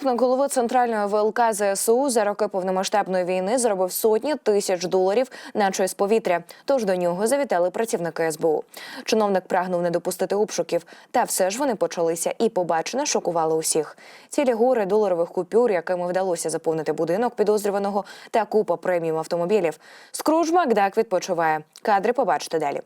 Заступник голови центральної ВЛК ЗСУ за роки повномасштабної війни заробив сотні тисяч доларів, наче з повітря. Тож до нього завітали працівники СБУ. Чиновник прагнув не допустити обшуків, та все ж вони почалися і побачене шокувало усіх. Цілі гори доларових купюр, якими вдалося заповнити будинок підозрюваного, та купа преміум автомобілів. Скрудж Макдак відпочиває. Кадри побачите далі.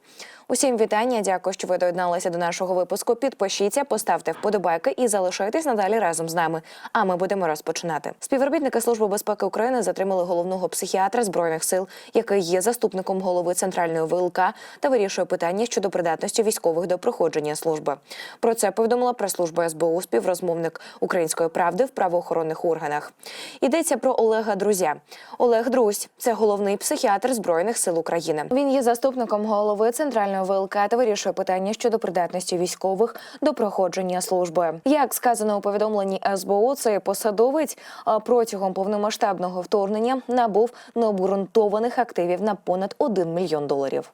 Усім вітання. Дякую, що ви доєдналися до нашого випуску. Підпишіться, поставте вподобайки і залишайтесь надалі разом з нами. А ми будемо розпочинати. Співробітники Служби безпеки України затримали головного психіатра збройних сил, який є заступником голови центральної ВЛК та вирішує питання щодо придатності військових до проходження служби. Про це повідомила прес-служба СБУ співрозмовник української правди в правоохоронних органах. Йдеться про Олега Друзя. Олег Друзь це головний психіатр збройних сил України. Він є заступником голови центральної ВЛК та вирішує питання щодо придатності військових до проходження служби. Як сказано у повідомленні СБУ, цей посадовець протягом повномасштабного вторгнення набув необґрунтованих активів на понад 1 мільйон доларів.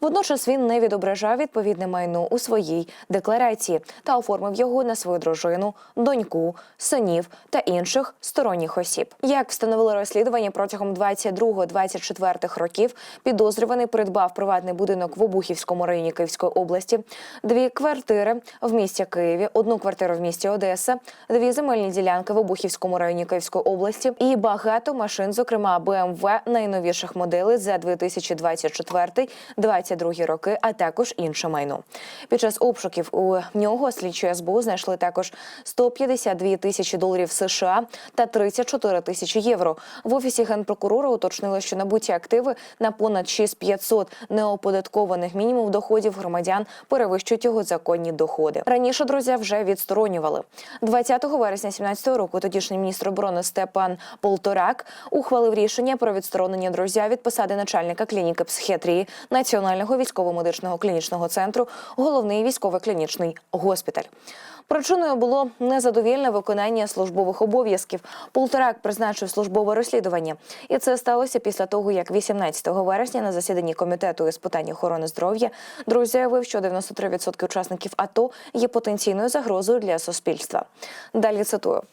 Водночас він не відображав відповідне майно у своїй декларації та оформив його на свою дружину, доньку, синів та інших сторонніх осіб. Як встановило розслідування протягом 22-24 років, підозрюваний придбав приватний будинок в Обухівському районі Київської області, дві квартири в місті Києві, одну квартиру в місті Одеса, дві земельні ділянки в Обухівському районі Київської області і багато машин, зокрема BMW найновіших моделей за 2024-2022 роки, а також інше майно. Під час обшуків у нього слідчі СБУ знайшли також 152 тисячі доларів США та 34 тисячі євро. В офісі генпрокурора уточнили, що набуті активи на понад 6500 неоподаткованих мінімум доходів громадян перевищують його законні доходи. Раніше друзі вже відсторонювали 20 вересня 2017 року. Тодішній міністр оборони Степан Полторак ухвалив рішення про відсторонення друзя від посади начальника клініки психіатрії Національного військово-медичного клінічного центру, головний військовий клінічний госпіталь. Причиною було незадовільне виконання службових обов'язків. Полторак призначив службове розслідування, і це сталося після того, як 18 вересня на засіданні комітету із питань охорони здоров'я друзі заявив, що 93% учасників АТО є потенційною загрозою для суспільства. Далі цитую.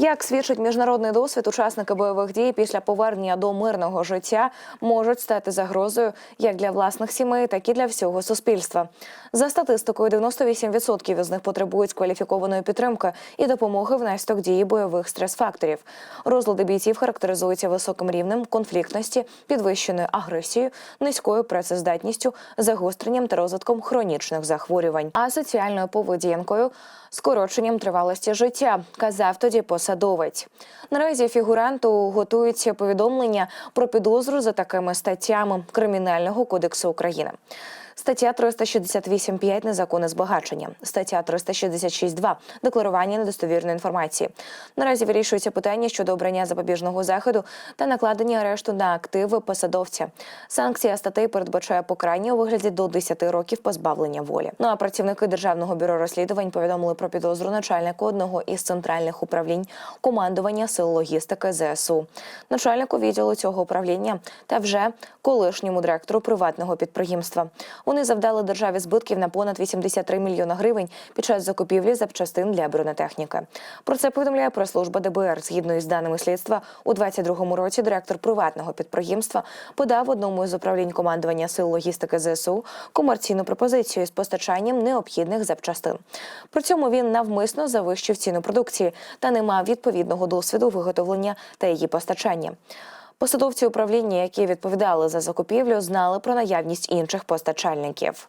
Як свідчить міжнародний досвід, учасники бойових дій після повернення до мирного життя можуть стати загрозою як для власних сімей, так і для всього суспільства. За статистикою, 98% із них потребують кваліфікованої підтримки і допомоги внаслідок дії бойових стрес-факторів. Розлади бійців характеризуються високим рівнем конфліктності, підвищеною агресією, низькою працездатністю, загостренням та розвитком хронічних захворювань, а соціальною поведінкою, скороченням тривалості життя, казав тоді посадовець. Наразі фігуранту готується повідомлення про підозру за такими статтями Кримінального кодексу України. Стаття 368.5 незаконне збагачення, стаття 366.2 декларування недостовірної інформації. Наразі вирішується питання щодо обрання запобіжного заходу та накладення арешту на активи посадовця. Санкція статей передбачає покарання у вигляді до 10 років позбавлення волі. Ну а працівники державного бюро розслідувань повідомили про підозру начальнику одного із центральних управлінь командування сил логістики ЗСУ, начальнику відділу цього управління та вже колишньому директору приватного підприємства. Вони завдали державі збитків на понад 83 мільйона гривень під час закупівлі запчастин для бронетехніки. Про це повідомляє прес-служба ДБР. Згідно із даними слідства, у 22-му році директор приватного підприємства подав одному із управлінь командування сил логістики ЗСУ комерційну пропозицію з постачанням необхідних запчастин. При цьому він навмисно завищив ціну продукції та не мав відповідного досвіду виготовлення та її постачання. Посадовці управління, які відповідали за закупівлю, знали про наявність інших постачальників.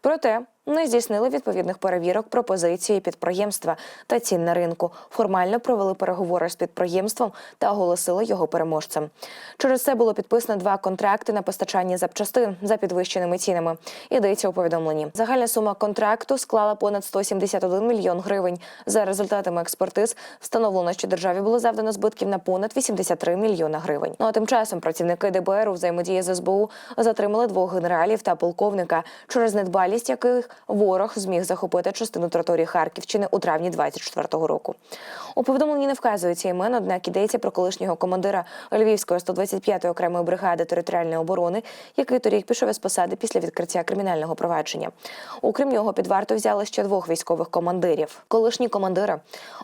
Проте не здійснили відповідних перевірок пропозиції підприємства та цін на ринку. Формально провели переговори з підприємством та оголосили його переможцем. Через це було підписано два контракти на постачання запчастин за підвищеними цінами. Йдеться у повідомленні. Загальна сума контракту склала понад 171 мільйон гривень. За результатами експертиз встановлено, що державі було завдано збитків на понад 83 мільйона гривень. Ну а тим часом працівники ДБР у взаємодії з СБУ затримали двох генералів та полковника через недбалість яких ворог зміг захопити частину території Харківщини у травні 24-го року. У повідомленні не вказується імен, однак йдеться про колишнього командира Львівської 125-ї окремої бригади територіальної оборони, який торік пішов із посади після відкриття кримінального провадження. Окрім нього, під варту взяли ще двох військових командирів. Колишні командири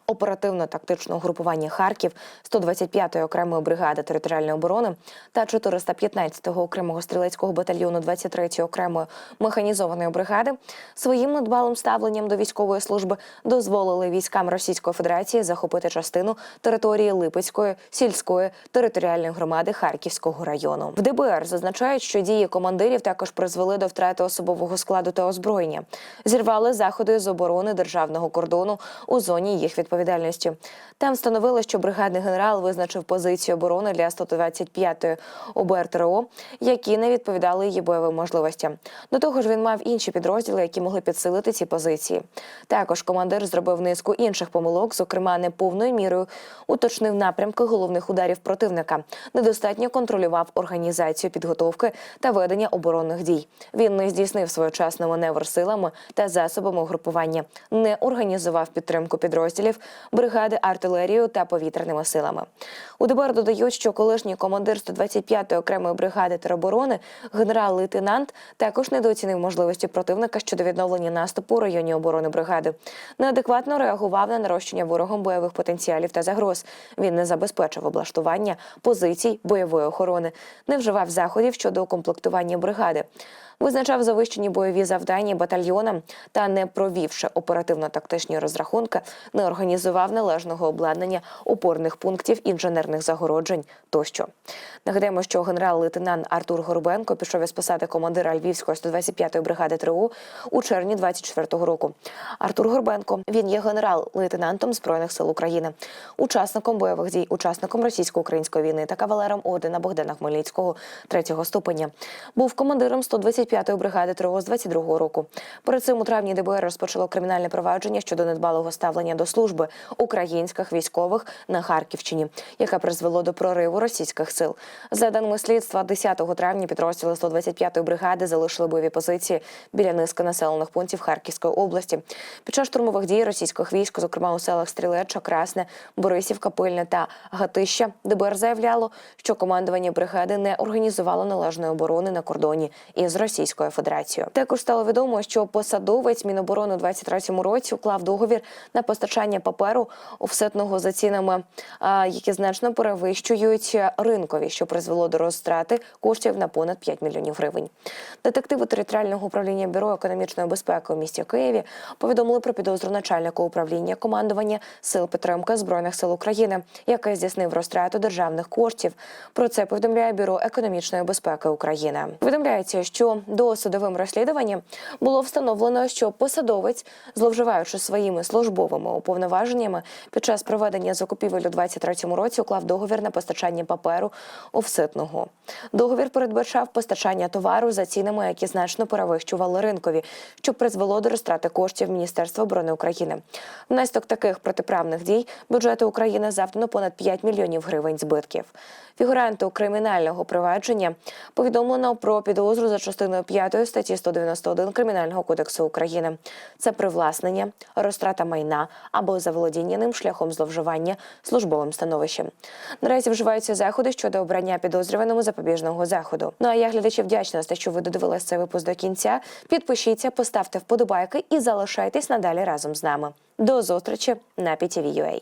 оперативно-тактичного групування Харків 125-ї окремої бригади територіальної оборони та 415-го окремого стрілецького батальйону 23-ї окремої механізованої бригади своїм надбалим ставленням до військової служби дозволили військам Російської Федерації захопити частину території Липецької сільської територіальної громади Харківського району. В ДБР зазначають, що дії командирів також призвели до втрати особового складу та озброєння, зірвали заходи з оборони державного кордону у зоні їх відповідальності. Там встановили, що бригадний генерал визначив позицію оборони для 125-ї ОБРТРО, які не відповідали її бойовим можливостям. До того ж, він мав інші підрозділи, які могли підсилити ці позиції. Також командир зробив низку інших помилок, зокрема, не повною мірою уточнив напрямки головних ударів противника, недостатньо контролював організацію підготовки та ведення оборонних дій. Він не здійснив своєчасний маневр силами та засобами угрупування, не організував підтримку підрозділів бригади артилерією та повітряними силами. У ДБР додають, що колишній командир 125-ї окремої бригади тероборони генерал-лейтенант також недооцінив можливості противника щодо відновлення наступу у районі оборони бригади. Неадекватно реагував на нарощення ворогом бойових потенціалів та загроз. Він не забезпечив облаштування позицій бойової охорони, не вживав заходів щодо укомплектування бригади. Визначав завищені бойові завдання батальйонам та, не провівши оперативно-тактичні розрахунки, не організував належного обладнання опорних пунктів інженерних загороджень тощо. Нагадаємо, що генерал-лейтенант Артур Горбенко пішов із посади командира Львівської 125-ї бригади ТРО у червні 24-го року. Артур Горбенко він є генерал-лейтенантом збройних сил України, учасником бойових дій, учасником російсько-української війни та кавалером ордена Богдана Хмельницького третього ступеня. Був командиром 125-ї бригади ТРО з 22-го року. Перед цим у травні ДБР розпочало кримінальне провадження щодо недбалого ставлення до служби українських військових на Харківщині, яке призвело до прориву російських сил. За даними слідства, 10 травня підрозділи 125-ї бригади залишили бойові позиції біля низки населених пунктів Харківської області. Під час штурмових дій російських військ, зокрема у селах Стрілеча, Красне, Борисівка, Пильне та Гатища, ДБР заявляло, що командування бригади не організувало належної оборони на кордоні із Російською Федерацією. Також стало відомо, що посадовець Міноборони у 23-му році уклав договір на постачання паперу офсетного за цінами, які значно перевищують ринкові, що призвело до розтрати коштів на понад 5 мільйонів гривень. Детективи територіального управління бюро економічної безпеки у місті Києві повідомили про підозру начальника управління командування сил підтримки збройних сил України, який здійснив розтрату державних коштів. Про це повідомляє бюро економічної безпеки України. Повідомляється, що досудовим розслідуванням було встановлено, що посадовець, зловживаючи своїми службовими уповноваженнями, під час проведення закупівель у 23-му році уклав договір на постачання паперу офситного. Договір передбачав постачання товару за цінами, які значно перевищували ринкові, що призвело до розтрати коштів Міністерства оборони України. Внаслідок таких протиправних дій бюджету України завдано понад 5 мільйонів гривень збитків. Фігуранту кримінального провадження повідомлено про підозру за частиною 5 статті 191 Кримінального кодексу України. Це привласнення, розтрата майна або заволодіння ним шляхом зловживання службовим становищем. Наразі вживаються заходи щодо обрання підозрюваному запобіжного заходу. Ну а я глядачі вдячна за те, що ви додивилися цей випуск до кінця. Підпишіться, поставте вподобайки і залишайтесь надалі разом з нами. До зустрічі на PTV.ua.